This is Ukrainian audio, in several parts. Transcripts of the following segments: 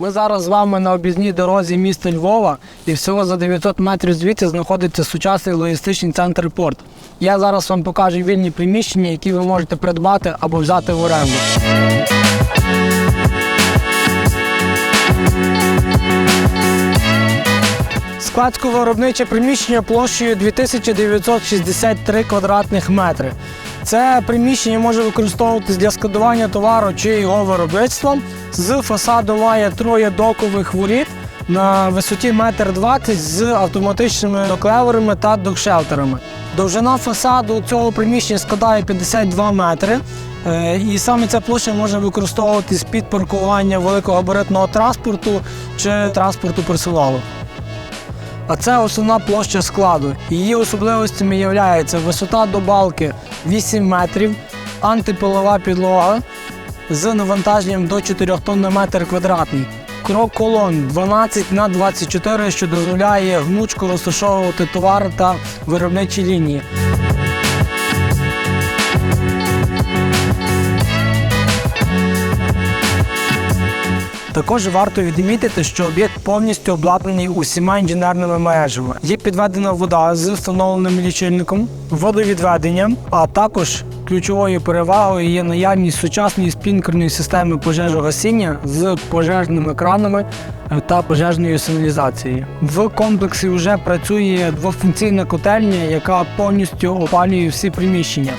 Ми зараз з вами на об'їзній дорозі міста Львова, і всього за 900 метрів звідси знаходиться сучасний логістичний центр порт. Я зараз вам покажу вільні приміщення, які ви можете придбати або взяти в оренду. Складсько-виробниче приміщення площею 2963 квадратних метри. Це приміщення може використовуватись для складування товару чи його виробництва. З фасаду має троє докових воріт на висоті 1,20 м з автоматичними доклеверами та докшелтерами. Довжина фасаду цього приміщення складає 52 метри. Е, І саме ця площа може використовуватись під паркування великогабаритного транспорту чи транспорту персоналу. А це основна площа складу. Її особливостями є висота до балки 8 метрів, антипилова підлога з навантаженням до 4 тонн на метр квадратний. Крок колон 12 на 24, що дозволяє гнучко розташовувати товар та виробничі лінії. Також варто відмітити, що об'єкт повністю обладнаний усіма інженерними мережами. Є підведена вода з встановленим лічильником, водовідведення, а також ключовою перевагою є наявність сучасної спінкерної системи пожежогасіння з пожежними кранами та пожежною сигналізацією. В комплексі вже працює двофункційна котельня, яка повністю опалює всі приміщення.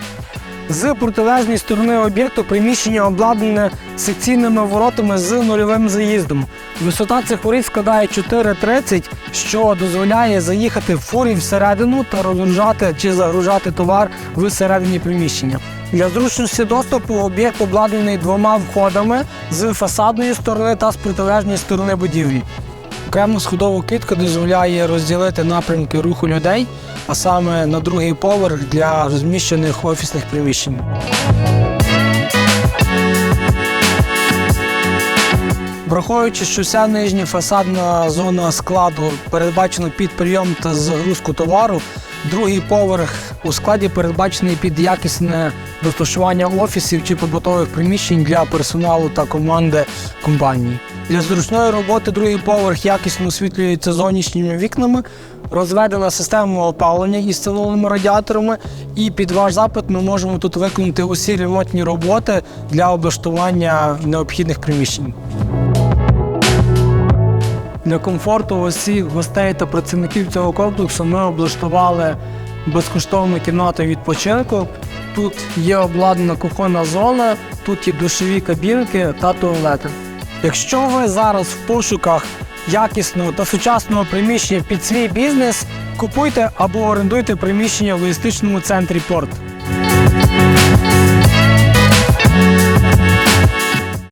З протилежної сторони об'єкту приміщення обладнане секційними воротами з нульовим заїздом. Висота цих воріт складає 4,30, що дозволяє заїхати в фурі всередину та розгружати чи загружати товар всередині приміщення. Для зручності доступу об'єкт обладнаний двома входами з фасадної сторони та з протилежної сторони будівлі. Окрему сходову китку дозволяє розділити напрямки руху людей, а саме на другий поверх для розміщених офісних приміщень. Враховуючи, що вся нижня фасадна зона складу передбачена під прийом та загрузку товару, другий поверх у складі передбачений під якісне розташування офісів чи побутових приміщень для персоналу та команди компанії. Для зручної роботи другий поверх якісно освітлюється зовнішніми вікнами, розведена система опалення із встановленими радіаторами, і під ваш запит ми можемо тут виконати усі ремонтні роботи для облаштування необхідних приміщень. Для комфорту усіх гостей та працівників цього комплексу ми облаштували безкоштовну кімнату відпочинку. Тут є обладнана кухонна зона, тут є душові кабінки та туалети. Якщо ви зараз в пошуках якісного та сучасного приміщення під свій бізнес, купуйте або орендуйте приміщення в логістичному центрі порт.